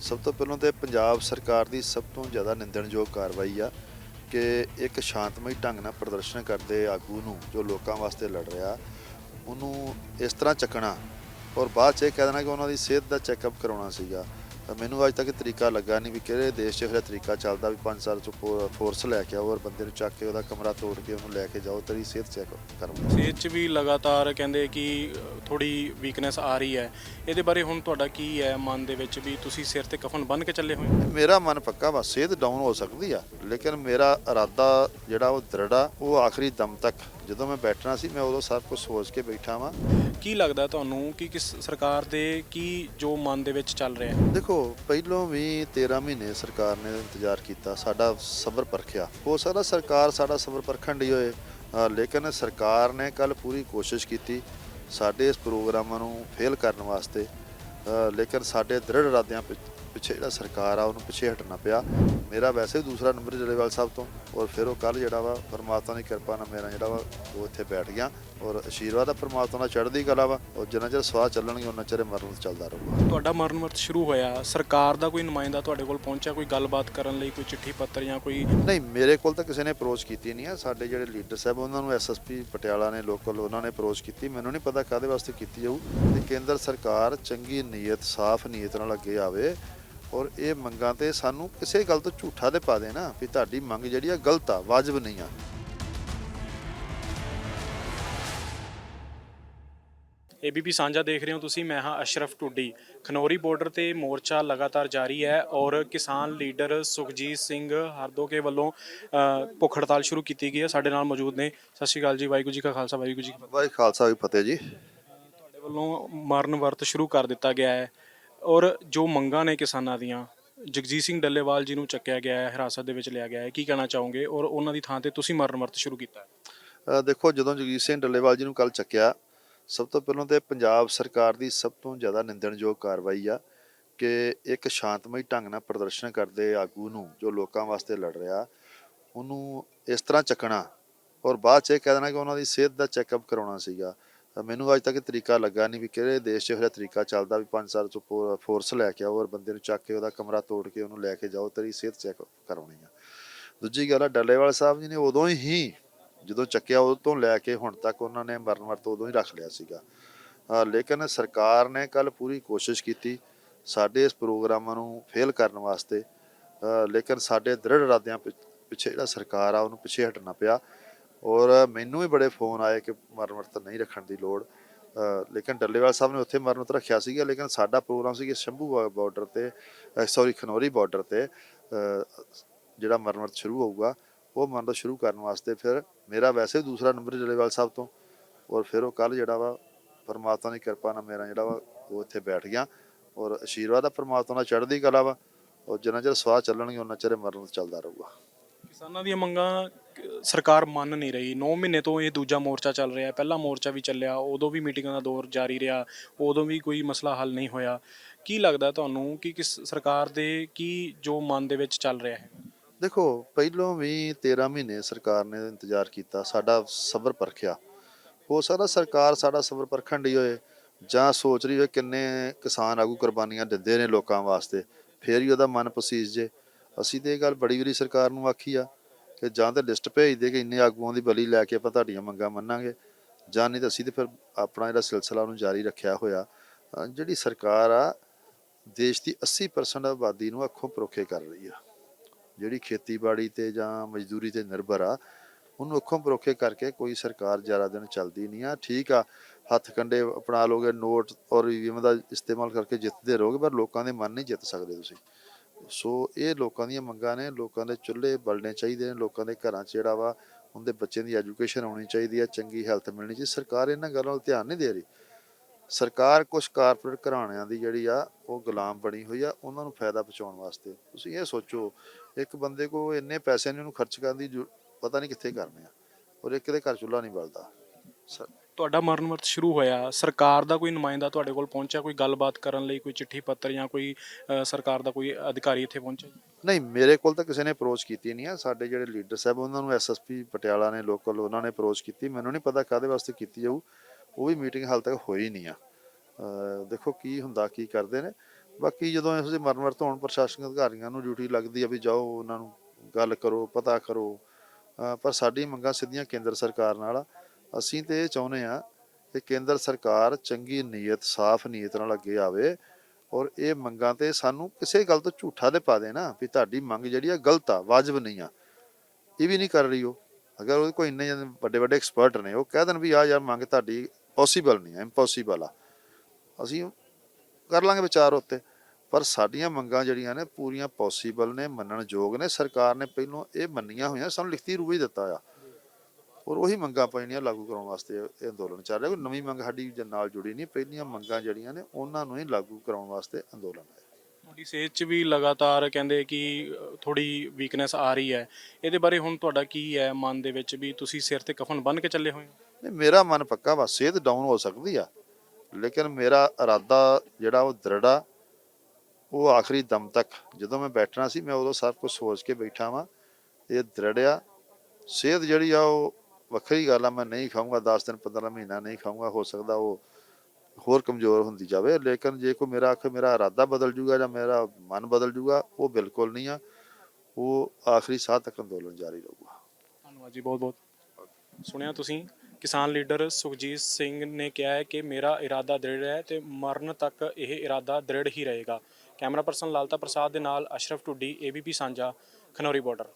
ਸਭ ਤੋਂ ਪਹਿਲਾਂ ਤੇ ਪੰਜਾਬ ਸਰਕਾਰ ਦੀ ਸਭ ਤੋਂ ਜ਼ਿਆਦਾ ਨਿੰਦਣਯੋਗ ਕਾਰਵਾਈ ਆ ਕਿ ਇੱਕ ਸ਼ਾਂਤਮਈ ਢੰਗ ਨਾਲ ਪ੍ਰਦਰਸ਼ਨ ਕਰਦੇ ਆਗੂ ਨੂੰ, ਜੋ ਲੋਕਾਂ ਵਾਸਤੇ ਲੜ ਰਿਹਾ, ਉਹਨੂੰ ਇਸ ਤਰ੍ਹਾਂ ਚੱਕਣਾ ਔਰ ਬਾਅਦ ਚ ਇਹ ਕਹਿ ਦੇਣਾ ਕਿ ਉਹਨਾਂ ਦੀ ਸਿਹਤ ਦਾ ਚੈੱਕਅਪ ਕਰਾਉਣਾ ਸੀਗਾ। ਮੈਨੂੰ ਅੱਜ ਤੱਕ ਤਰੀਕਾ ਲੱਗਾ ਨਹੀਂ ਵੀ ਕਿਹੜੇ ਦੇਸ਼ 'ਚ ਇਹੋ ਤਰੀਕਾ ਚੱਲਦਾ ਵੀ 5 ਸਾਲ ਚ ਫੋਰਸ ਲੈ ਕੇ ਆਓ ਔਰ ਬੰਦੇ ਨੂੰ ਚੱਕ ਕੇ ਉਹਦਾ ਕਮਰਾ ਤੋੜ ਕੇ ਉਹਨੂੰ ਲੈ ਕੇ ਜਾਓ ਤੇਰੀ ਸਿਹਤ ਚੈੱਕ ਕਰੋ ਸਿਹਤ 'ਚ ਵੀ ਲਗਾਤਾਰ ਕਹਿੰਦੇ ਕਿ ਥੋੜੀ ਵੀਕਨੈਸ ਆ ਰਹੀ ਹੈ ਇਹਦੇ ਬਾਰੇ ਹੁਣ ਤੁਹਾਡਾ ਕੀ ਹੈ ਮਨ ਦੇ ਵਿੱਚ ਵੀ ਤੁਸੀਂ ਸਿਰ ਤੇ ਕਫਨ ਬੰਨ੍ਹ ਕੇ ਚੱਲੇ ਹੋਏ? ਮੇਰਾ ਮਨ ਪੱਕਾ ਵਾ ਸਿਹਤ ਡਾਊਨ ਹੋ ਸਕਦੀ ਆ ਲੇਕਿਨ ਮੇਰਾ ਇਰਾਦਾ ਜਿਹੜਾ ਉਹ ਦ੍ਰਿੜ ਉਹ ਆਖਰੀ ਦਮ ਤੱਕ ਜਦੋਂ ਮੈਂ ਬੈਠਣਾ ਸੀ ਮੈਂ ਉਦੋਂ ਸਭ ਕੁਝ ਸੋਚ ਕੇ ਬੈਠਾ ਵਾਂ। ਕੀ ਲੱਗਦਾ ਤੁਹਾਨੂੰ ਕਿ ਕਿਸ ਸਰਕਾਰ ਦੇ ਕੀ ਜੋ ਮਨ ਦੇ ਵਿੱਚ ਚੱਲ ਰਿਹਾ? ਹੈ ਦੇਖੋ ਪਹਿਲੋਂ ਵੀ 13 ਮਹੀਨੇ ਸਰਕਾਰ ਨੇ ਇੰਤਜ਼ਾਰ ਕੀਤਾ ਸਾਡਾ ਸਬਰ ਪਰਖਿਆ। ਹੋ ਸਕਦਾ ਸਰਕਾਰ ਸਾਡਾ ਸਬਰ ਪਰਖਣ ਦੀ ਹੋਏ ਲੇਕਿਨ ਸਰਕਾਰ ਨੇ ਕੱਲ ਪੂਰੀ ਕੋਸ਼ਿਸ਼ ਕੀਤੀ ਸਾਡੇ ਇਸ ਪ੍ਰੋਗਰਾਮਾਂ ਨੂੰ ਫੇਲ ਕਰਨ ਵਾਸਤੇ ਲੇਕਿਨ ਸਾਡੇ ਦ੍ਰਿੜ ਇਰਾਦਿਆਂ ਪਿੱਛੇ ਜਿਹੜਾ ਸਰਕਾਰ ਆ ਉਹਨੂੰ ਪਿੱਛੇ ਹਟਣਾ ਪਿਆ। ਮੇਰਾ ਵੈਸੇ ਵੀ ਦੂਸਰਾ ਨੰਬਰ ਜਲੇਵਾਲ ਸਾਹਿਬ ਤੋਂ ਔਰ ਫਿਰ ਉਹ ਕੱਲ ਜਿਹੜਾ ਵਾ ਪਰਮਾਤਮਾ ਦੀ ਕਿਰਪਾ ਨਾਲ ਮੇਰਾ ਜਿਹੜਾ ਵਾ ਉਹ ਇੱਥੇ ਬੈਠ ਗਿਆ। ਔਰ ਆਸ਼ੀਰਵਾਦ ਆ ਪਰਮਾਤਮਾ ਦਾ ਚੜ੍ਹਦੀ ਕਲਾ ਵਾ ਔਰ ਜਿੰਨਾ ਚਿਰ ਸਵਾਹ ਚੱਲਣਗੇ ਉਹਨਾਂ ਚਿਰ ਮਰਨ ਚੱਲਦਾ ਰਹੂਗਾ। ਤੁਹਾਡਾ ਮਰਨ ਵਰਤ ਸ਼ੁਰੂ ਹੋਇਆ। ਸਰਕਾਰ ਦਾ ਕੋਈ ਨੁਮਾਇੰਦਾ ਤੁਹਾਡੇ ਕੋਲ ਪਹੁੰਚਿਆ? ਕੋਈ ਗੱਲਬਾਤ ਕਰਨ ਲਈ ਕੋਈ ਚਿੱਠੀ ਪੱਤਰ ਜਾਂ ਕੋਈ ਨਹੀਂ ਮੇਰੇ ਕੋਲ ਤਾਂ ਕਿਸੇ ਨੇ ਅਪਰੋਚ ਕੀਤੀ ਨਹੀਂ ਆ। ਸਾਡੇ ਜਿਹੜੇ ਲੀਡਰ ਸਾਹਿਬ ਉਹਨਾਂ ਨੂੰ ਐਸਐਸਪੀ ਪਟਿਆਲਾ ਨੇ ਲੋਕਲ ਉਹਨਾਂ ਨੇ ਅਪਰੋਚ ਕੀਤੀ। ਮੈਨੂੰ ਨਹੀਂ ਪਤਾ ਕਾਦੇ ਵਾਸਤੇ ਕੀਤੀ ਜਾਊ। ਤੇ ਕੇਂਦਰ ਸਰਕਾਰ ਚੰਗੀ ਨੀਅਤ ਸਾਫ਼ ਨੀਅਤ ਨਾਲ ਅੱਗੇ ਆਵੇ। ਔਰ ਇਹ ਮੰਗਾਂ ਤੇ ਸਾਨੂੰ ਕਿਸੇ ਗੱਲ ਤੋਂ ਝੂਠਾ ਤੇ ਪਾ ਦੇ ਨਾ ਵੀ ਤੁਹਾਡੀ ਮੰਗ ਜਿਹੜੀ ਆ ਗਲਤ ਆ ਵਾਜਬ ਨਹੀਂ ਆ। ਏਬੀਪੀ ਸਾਂਝਾ ਦੇਖ ਰਹੇ ਹੋ ਤੁਸੀਂ ਮੈਂ ਹਾਂ ਅਸ਼ਰਫ ਟੁੱਡੀ। ਖਨੌਰੀ ਬਾਰਡਰ ਤੇ ਮੋਰਚਾ ਲਗਾਤਾਰ ਜਾਰੀ ਹੈ ਔਰ ਕਿਸਾਨ ਲੀਡਰ ਸੁਖਜੀਤ ਸਿੰਘ ਹਰਦੋਕੇ ਵੱਲੋਂ ਅ, ਭੁੱਖ ਹੜਤਾਲ ਸ਼ੁਰੂ ਕੀਤੀ ਗਈ ਹੈ। ਸਾਡੇ ਨਾਲ ਮੌਜੂਦ ਨੇ। ਸਤਿ ਸ਼੍ਰੀ ਅਕਾਲ ਜੀ ਵਾਹਿਗੁਰੂ ਜੀ ਕਾ ਖਾਲਸਾ ਵਾਹਿਗੁਰੂ ਜੀ ਕੀ ਫਤਿਹ। ਵਾਹਿ ਖਾਲਸਾ ਵੀ ਫਤਿਹ ਜੀ। ਤੁਹਾਡੇ ਵੱਲੋਂ ਮਰਨ ਵਰਤ ਸ਼ੁਰੂ ਕਰ ਦਿੱਤਾ ਗਿਆ ਹੈ। ਔਰ ਜੋ ਮੰਗਾਂ ਨੇ ਕਿਸਾਨਾਂ ਦੀਆਂ, ਜਗਜੀਤ ਸਿੰਘ ਡੱਲੇਵਾਲ ਜੀ ਨੂੰ ਚੱਕਿਆ ਗਿਆ ਹੈ, ਹਿਰਾਸਤ ਦੇ ਵਿੱਚ ਲਿਆ ਗਿਆ ਹੈ, ਕੀ ਕਹਿਣਾ ਚਾਹੋਗੇ? ਔਰ ਉਹਨਾਂ ਦੀ ਥਾਂ ਤੇ ਤੁਸੀਂ ਮਰਨ ਵਰਤ ਸ਼ੁਰੂ ਕੀਤਾ ਹੈ। ਦੇਖੋ, ਜਦੋਂ ਜਗਜੀਤ ਸਿੰਘ ਡੱਲੇਵਾਲ ਜੀ ਨੂੰ ਕੱਲ ਚੱਕਿਆ, ਸਭ ਤੋਂ ਪਹਿਲਾਂ ਤੇ ਪੰਜਾਬ ਸਰਕਾਰ ਦੀ ਸਭ ਤੋਂ ਜ਼ਿਆਦਾ ਨਿੰਦਣਯੋਗ ਕਾਰਵਾਈ ਆ ਕਿ ਇੱਕ ਸ਼ਾਂਤਮਈ ਢੰਗ ਨਾਲ ਪ੍ਰਦਰਸ਼ਨ ਕਰਦੇ ਆਗੂ ਨੂੰ, ਜੋ ਲੋਕਾਂ ਵਾਸਤੇ ਲੜ ਰਿਹਾ, ਉਹਨੂੰ ਇਸ ਤਰ੍ਹਾਂ ਚੱਕਣਾ ਔਰ ਬਾਅਦ ਚ ਇਹ ਕਹਿ ਦੇਣਾ ਕਿ ਉਹਨਾਂ ਦੀ ਸਿਹਤ ਦਾ ਚੈੱਕਅਪ ਕਰਾਉਣਾ ਸੀਗਾ। ਮੈਨੂੰ ਅੱਜ ਤੱਕ ਤਰੀਕਾ ਲੱਗਾ ਨਹੀਂ ਵੀ ਕਿਹੜੇ ਦੇਸ਼ 'ਚ ਇਹੋ ਜਿਹਾ ਤਰੀਕਾ ਚੱਲਦਾ ਵੀ 5 ਸਾਲ ਤੋਂ ਫੋਰਸ ਲੈ ਕੇ ਆਓ ਔਰ ਬੰਦੇ ਨੂੰ ਚੱਕ ਕੇ ਉਹਦਾ ਕਮਰਾ ਤੋੜ ਕੇ ਉਹਨੂੰ ਲੈ ਕੇ ਜਾਓ, ਤੇਰੀ ਸਿਹਤ ਚੈੱਕ ਕਰਾਉਣੀ ਆ। ਦੂਜੀ ਗੱਲ ਆ, ਡੱਲੇਵਾਲ ਸਾਹਿਬ ਜੀ ਨੇ ਉਦੋਂ ਹੀ ਜਦੋਂ ਚੱਕਿਆ ਉਦੋਂ ਤੋਂ ਲੈ ਕੇ ਹੁਣ ਤੱਕ ਉਹਨਾਂ ਨੇ ਮਰਨ ਵਰਤ ਉਦੋਂ ਹੀ ਰੱਖ ਲਿਆ ਸੀਗਾ। ਲੇਕਿਨ ਸਰਕਾਰ ਨੇ ਕੱਲ ਪੂਰੀ ਕੋਸ਼ਿਸ਼ ਕੀਤੀ ਸਾਡੇ ਇਸ ਪ੍ਰੋਗਰਾਮਾਂ ਨੂੰ ਫੇਲ ਕਰਨ ਵਾਸਤੇ। ਲੇਕਿਨ ਸਾਡੇ ਦ੍ਰਿੜ ਇਰਾਦਿਆਂ ਪਿ- ਪਿੱਛੇ ਜਿਹੜਾ ਸਰਕਾਰ ਆ ਉਹਨੂੰ ਪਿੱਛੇ ਹਟਣਾ ਪਿਆ। ਔਰ ਮੈਨੂੰ ਵੀ ਬੜੇ ਫੋਨ ਆਏ ਕਿ ਮਰਨ ਨਹੀਂ ਰੱਖਣ ਦੀ ਲੋੜ। ਲੇਕਿਨ ਡੱਲੇਵਾਲ ਸਾਹਿਬ ਨੇ ਉੱਥੇ ਮਰਨ ਰੱਖਿਆ ਸੀਗਾ, ਲੇਕਿਨ ਸਾਡਾ ਪ੍ਰੋਗਰਾਮ ਸੀ ਕਿ ਸ਼ੰਭੂ ਬਾਰਡਰ ਤੇ ਸੌਰੀ ਖਨੌਰੀ ਬਾਰਡਰ ਤੇ ਜਿਹੜਾ ਮਰਨ ਸ਼ੁਰੂ ਹੋਊਗਾ, ਉਹ ਮਰਨ ਸ਼ੁਰੂ ਕਰਨ ਵਾਸਤੇ ਫਿਰ ਮੇਰਾ ਵੈਸੇ ਦੂਸਰਾ ਨੰਬਰ ਡੱਲੇਵਾਲ ਸਾਹਿਬ ਤੋਂ। ਔਰ ਫਿਰ ਉਹ ਕੱਲ ਜਿਹੜਾ ਵਾ, ਪਰਮਾਤਮਾ ਦੀ ਕਿਰਪਾ ਨਾਲ ਮੇਰਾ ਜਿਹੜਾ ਵਾ, ਉਹ ਇੱਥੇ ਬੈਠ ਗਿਆ। ਔਰ ਆਸ਼ੀਰਵਾਦ ਆ ਪਰਮਾਤਮਾ ਨਾਲ, ਚੜ੍ਹਦੀ ਕਲਾ ਵਾ। ਔਰ ਜਿੰਨਾ ਚਿਰ ਸਵਾਹ ਚੱਲਣਗੇ ਉਹਨਾਂ ਚਿਰ ਇਹ ਮਰਨ ਚੱਲਦਾ ਰਹੂਗਾ। ਕਿਸਾਨਾਂ ਦੀਆਂ ਮੰਗਾਂ ਕ- ਸਰਕਾਰ ਮੰਨ ਨਹੀਂ ਰਹੀ। 9 ਮਹੀਨੇ ਤੋਂ ਇਹ ਦੂਜਾ ਮੋਰਚਾ ਚੱਲ ਰਿਹਾ ਹੈ। ਪਹਿਲਾ ਮੋਰਚਾ ਵੀ ਚੱਲਿਆ, ਉਦੋਂ ਵੀ ਮੀਟਿੰਗਾਂ ਦਾ ਦੌਰ ਜਾਰੀ ਰਿਹਾ, ਉਦੋਂ ਵੀ ਕੋਈ ਮਸਲਾ ਹੱਲ ਨਹੀਂ ਹੋਇਆ। ਕੀ ਲੱਗਦਾ ਤੁਹਾਨੂੰ ਕਿ ਕਿਸ ਸਰਕਾਰ ਦੇ ਕੀ ਜੋ ਮਨ ਦੇ ਵਿੱਚ ਚੱਲ ਰਿਹਾ ਹੈ? ਦੇਖੋ, ਪਹਿਲੋਂ ਵੀ 13 ਮਹੀਨੇ ਸਰਕਾਰ ਨੇ ਇੰਤਜ਼ਾਰ ਕੀਤਾ, ਸਾਡਾ ਸਬਰ ਪਰਖਿਆ। ਹੋ ਸਕਦਾ ਸਰਕਾਰ ਸਾਡਾ ਸਬਰ ਪਰਖਣ ਦੀ ਹੋਏ, ਜਾਂ ਸੋਚ ਰਹੀ ਹੋਏ ਕਿੰਨੇ ਕਿਸਾਨ ਆਗੂ ਕੁਰਬਾਨੀਆਂ ਦਿੰਦੇ ਨੇ ਲੋਕਾਂ ਵਾਸਤੇ, ਫੇਰ ਹੀ ਉਹਦਾ ਮਨ ਪਸੀਜ ਜੇ। ਅਸੀਂ ਤੇ ਇਹ ਗੱਲ ਬੜੀ ਵਾਰੀ ਸਰਕਾਰ ਨੂੰ ਆਖੀ ਆ ਕਿ ਜਾਂ ਤਾਂ ਲਿਸਟ ਭੇਜ ਦੇ ਕਿ ਇੰਨੇ ਆਗੂਆਂ ਦੀ ਬਲੀ ਲੈ ਕੇ ਆਪਾਂ ਤੁਹਾਡੀਆਂ ਮੰਗਾਂ ਮੰਨਾਂਗੇ, ਜਾਂ ਨਹੀਂ ਤਾਂ ਅਸੀਂ ਤੇ ਫਿਰ ਆਪਣਾ ਜਿਹੜਾ ਸਿਲਸਿਲਾ ਉਹਨੂੰ ਜਾਰੀ ਰੱਖਿਆ ਹੋਇਆ। ਜਿਹੜੀ ਸਰਕਾਰ ਆ, ਦੇਸ਼ ਦੀ 80% ਆਬਾਦੀ ਨੂੰ ਅੱਖੋਂ ਪਰੋਖੇ ਕਰ ਰਹੀ ਆ। ਜਿਹੜੀ ਖੇਤੀਬਾੜੀ ਤੇ ਜਾਂ ਮਜ਼ਦੂਰੀ ਤੇ ਨਿਰਭਰ ਆ, ਉਹਨੂੰ ਅੱਖੋਂ ਪਰੋਖੇ ਕਰਕੇ ਕੋਈ ਸਰਕਾਰ ਜ਼ਿਆਦਾ ਦਿਨ ਚੱਲਦੀ ਨਹੀਂ ਆ। ਠੀਕ ਆ, ਹੱਥ ਕੰਡੇ ਅਪਣਾ ਲੋਗੇ ਨੋਟ ਔਰ ਈਵੀਐਮ ਦਾ ਇਸਤੇਮਾਲ ਕਰਕੇ ਜਿੱਤਦੇ ਰਹੋਗੇ, ਪਰ ਲੋਕਾਂ ਦੇ ਮਨ ਨਹੀਂ ਜਿੱਤ ਸਕਦੇ ਤੁਸੀਂ। ਸੋ ਇਹ ਲੋਕਾਂ ਦੀਆਂ ਮੰਗਾਂ ਨੇ, ਲੋਕਾਂ ਦੇ ਚੁੱਲ੍ਹੇ ਬਲਣੇ ਚਾਹੀਦੇ ਨੇ, ਲੋਕਾਂ ਦੇ ਘਰਾਂ 'ਚ ਜਿਹੜਾ ਵਾ, ਉਹਦੇ ਬੱਚਿਆਂ ਦੀ ਐਜੂਕੇਸ਼ਨ ਆਉਣੀ ਚਾਹੀਦੀ ਆ, ਚੰਗੀ ਹੈਲਥ ਮਿਲਣੀ ਚਾਹੀਦੀ। ਸਰਕਾਰ ਇਹਨਾਂ ਗੱਲਾਂ ਵੱਲ ਧਿਆਨ ਨਹੀਂ ਦੇ ਰਹੀ। ਸਰਕਾਰ ਕੁਝ ਕਾਰਪੋਰੇਟ ਘਰਾਣਿਆਂ ਦੀ ਜਿਹੜੀ ਆ, ਉਹ ਗੁਲਾਮ ਬਣੀ ਹੋਈ ਆ, ਉਹਨਾਂ ਨੂੰ ਫਾਇਦਾ ਪਹੁੰਚਾਉਣ ਵਾਸਤੇ। ਤੁਸੀਂ ਇਹ ਸੋਚੋ, ਇੱਕ ਬੰਦੇ ਕੋ ਇੰਨੇ ਪੈਸੇ ਨਹੀਂ, ਉਹਨੂੰ ਖਰਚ ਕਰਨ ਦੀ ਜ਼ਰੂ- ਪਤਾ ਨਹੀਂ ਕਿੱਥੇ ਕਰਨੇ ਆ। ਔਰ ਇੱਕ ਦੇ ਘਰ ਚੁੱਲ੍ਹਾ ਨਹੀਂ ਬਲਦਾ। ਸ- ਤੁਹਾਡਾ ਮਰਨ ਵਰਤ ਸ਼ੁਰੂ ਹੋਇਆ। ਸਰਕਾਰ ਦਾ ਕੋਈ ਨੁਮਾਇੰਦਾ ਤੁਹਾਡੇ ਕੋਲ ਪਹੁੰਚਿਆ? ਕੋਈ ਗੱਲਬਾਤ ਕਰਨ ਲਈ ਕੋਈ ਚਿੱਠੀ ਪੱਤਰ ਜਾਂ ਕੋਈ ਅ, ਸਰਕਾਰ ਦਾ ਕੋਈ ਅਧਿਕਾਰੀ ਇੱਥੇ ਪਹੁੰਚਿਆ ਨਹੀਂ ਮੇਰੇ ਕੋਲ ਤਾਂ ਕਿਸੇ ਨੇ ਅਪਰੋਚ ਕੀਤੀ ਨਹੀਂ ਆ। ਸਾਡੇ ਜਿਹੜੇ ਲੀਡਰ ਸਾਹਿਬ ਉਹਨਾਂ ਨੂੰ ਐਸਐਸਪੀ ਪਟਿਆਲਾ ਨੇ ਲੋਕਲ ਉਹਨਾਂ ਨੇ ਅਪਰੋਚ ਕੀਤੀ। ਮੈਨੂੰ ਨਹੀਂ ਪਤਾ ਕਾਦੇ ਵਾਸਤੇ ਕੀਤੀ ਜਾਊ। ਉਹ ਵੀ ਮੀਟਿੰਗ ਹਾਲ ਤੱਕ ਹੋਈ ਨਹੀਂ ਆ। ਅਹ ਦੇਖੋ ਕੀ ਹੁੰਦਾ ਕੀ ਕਰਦੇ ਨੇ। ਬਾਕੀ ਜਦੋਂ ਇਹੋ ਜਿਹੇ ਮਰਨ ਵਰਤ ਹੋਣ ਪ੍ਰਸ਼ਾਸਨਿਕ ਅਧਿਕਾਰੀਆਂ ਨੂੰ ਡਿਊਟੀ ਲੱਗਦੀ ਆ ਵੀ ਜਾਓ ਉਹਨਾਂ ਨੂੰ ਗੱਲ ਕਰੋ ਪਤਾ ਕਰੋ। ਅਹ ਪਰ ਸਾਡੀ ਮੰਗਾਂ ਸਿੱਧੀਆਂ ਕੇਂਦਰ ਸਰਕਾਰ ਨਾਲ ਆ। ਅਸੀਂ ਤੇ ਇਹ ਚਾਹੁੰਦੇ ਆ ਕਿ ਕੇਂਦਰ ਸਰਕਾਰ ਚੰਗੀ ਨੀਅਤ, ਸਾਫ਼ ਨੀਅਤ ਨਾਲ ਅੱਗੇ ਆਵੇ ਔਰ ਇਹ ਮੰਗਾਂ ਤੇ ਸਾਨੂੰ ਕਿਸੇ ਗੱਲ ਤੋਂ ਝੂਠਾ ਦੇ ਪਾ ਦੇ ਨਾ ਵੀ ਤੁਹਾਡੀ ਮੰਗ ਜਿਹੜੀ ਆ ਗਲਤ ਆ, ਵਾਜਬ ਨਹੀਂ ਆ। ਇਹ ਵੀ ਨਹੀਂ ਕਰ ਰਹੀ ਉਹ। ਅਗਰ ਉਹ ਕੋਈ ਇੰਨੇ ਵੱਡੇ ਵੱਡੇ ਐਕਸਪਰਟ ਨੇ, ਉਹ ਕਹਿ ਦੇਣ ਵੀ ਆ ਯਾਰ ਮੰਗ ਤੁਹਾਡੀ ਪੋਸੀਬਲ ਨਹੀਂ ਆ ਇੰਪੋਸੀਬਲ ਆ। ਅਸੀਂ ਕਰ ਲਾਂਗੇ ਵਿਚਾਰ ਉੱਤੇ। ਪਰ ਸਾਡੀਆਂ ਮੰਗਾਂ ਜਿਹੜੀਆਂ ਨੇ ਪੂਰੀਆਂ ਪੋਸੀਬਲ ਨੇ ਮੰਨਣ ਯੋਗ ਨੇ। ਸਰਕਾਰ ਨੇ ਪਹਿਲੋਂ ਇਹ ਮੰਨੀਆਂ ਹੋਈਆਂ, ਸਾਨੂੰ ਲਿਖਤੀ ਰੂਪ ਹੀ ਦਿੱਤਾ ਆ। ਔਰ ਉਹੀ ਮੰਗਾਂ ਪੈਣੀਆਂ ਲਾਗੂ ਕਰਾਉਣ ਵਾਸਤੇ ਇਹ ਅੰਦੋਲਨ ਚੱਲ ਰਿਹਾ। ਕੋਈ ਨਵੀਂ ਮੰਗ ਸਾਡੀ ਨਾਲ ਜੁੜੀ ਨਹੀਂ ਪਹਿਲੀਆਂ ਮੰਗਾਂ ਜਿਹੜੀਆਂ ਨੇ ਉਹਨਾਂ ਨੂੰ ਹੀ ਲਾਗੂ ਕਰਾਉਣ ਵਾਸਤੇ ਅੰਦੋਲਨ ਹੈ। ਤੁਹਾਡੀ ਸਿਹਤ 'ਚ ਵੀ ਲਗਾਤਾਰ ਕਹਿੰਦੇ ਕਿ ਥੋੜੀ ਵੀਕਨੈਸ ਆ ਰਹੀ ਹੈ। ਇਹਦੇ ਬਾਰੇ ਹੁਣ ਤੁਹਾਡਾ ਕੀ ਹੈ ਮਨ ਦੇ ਵਿੱਚ ਵੀ ਤੁਸੀਂ ਸਿਰ ਤੇ ਕਫਨ ਬੰਨ੍ਹ ਕੇ ਚੱਲੇ ਹੋਏ ਹੋ? ਨਹੀਂ ਮੇਰਾ ਮਨ ਪੱਕਾ ਵਾ ਸਿਹਤ ਡਾਊਨ ਹੋ ਸਕਦੀ ਆ ਲੇਕਿਨ ਮੇਰਾ ਇਰਾਦਾ ਜਿਹੜਾ ਉਹ ਦ੍ਰਿੜ ਉਹ ਆਖਰੀ ਦਮ ਤੱਕ। ਜਦੋਂ ਮੈਂ ਬੈਠਣਾ ਸੀ ਮੈਂ ਉਦੋਂ ਸਭ ਕੁਝ ਸੋਚ ਕੇ ਬੈਠਾ ਵਾਂ ਇਹ ਦ੍ਰਿੜ ਆ। ਸਿਹਤ ਜਿਹੜੀ ਆ ਉਹ ਵੱਖਰੀ ਗੱਲ ਆ, ਮੈਂ ਨਹੀਂ ਖਾਊਂਗਾ 10 ਦਿਨ 15 ਮਹੀਨਾ ਨਹੀਂ ਖਾਊਂਗਾ, ਹੋ ਸਕਦਾ ਉਹ ਹੋਰ ਕਮਜ਼ੋਰ ਹੁੰਦੀ ਜਾਵੇ, ਲੇਕਿਨ ਜੇ ਕੋਈ ਮੇਰਾ ਆਖ ਮੇਰਾ ਇਰਾਦਾ ਬਦਲ ਜੂਗਾ ਜਾਂ ਮੇਰਾ ਮਨ ਬਦਲ ਜੂਗਾ, ਉਹ ਬਿਲਕੁਲ ਨਹੀਂ ਆ, ਉਹ ਆਖਰੀ ਸਾਹ ਤੱਕ ਅੰਦੋਲਨ ਜਾਰੀ ਰਹੂਗਾ। ਧੰਨਵਾਦ ਜੀ ਬਹੁਤ ਬਹੁਤ ਸੁਣਿਆ ਤੁਸੀਂ, ਕਿਸਾਨ ਲੀਡਰ ਸੁਖਜੀਤ ਸਿੰਘ ਨੇ ਕਿਹਾ ਹੈ ਕਿ ਮੇਰਾ ਇਰਾਦਾ ਦ੍ਰਿੜ ਹੈ ਤੇ ਮਰਨ ਤੱਕ ਇਹ ਇਰਾਦਾ ਦ੍ਰਿੜ ਹੀ ਰਹੇਗਾ। ਕੈਮਰਾ ਪਰਸਨ ਲਾਲਤਾ ਪ੍ਰਸਾਦ ਦੇ ਨਾਲ ਅਸ਼ਰਫ ਟੁੱਡੀ ਏਬੀਪੀ ਸਾਂਝਾ, ਖਨੌਰੀ ਬਾਰਡਰ।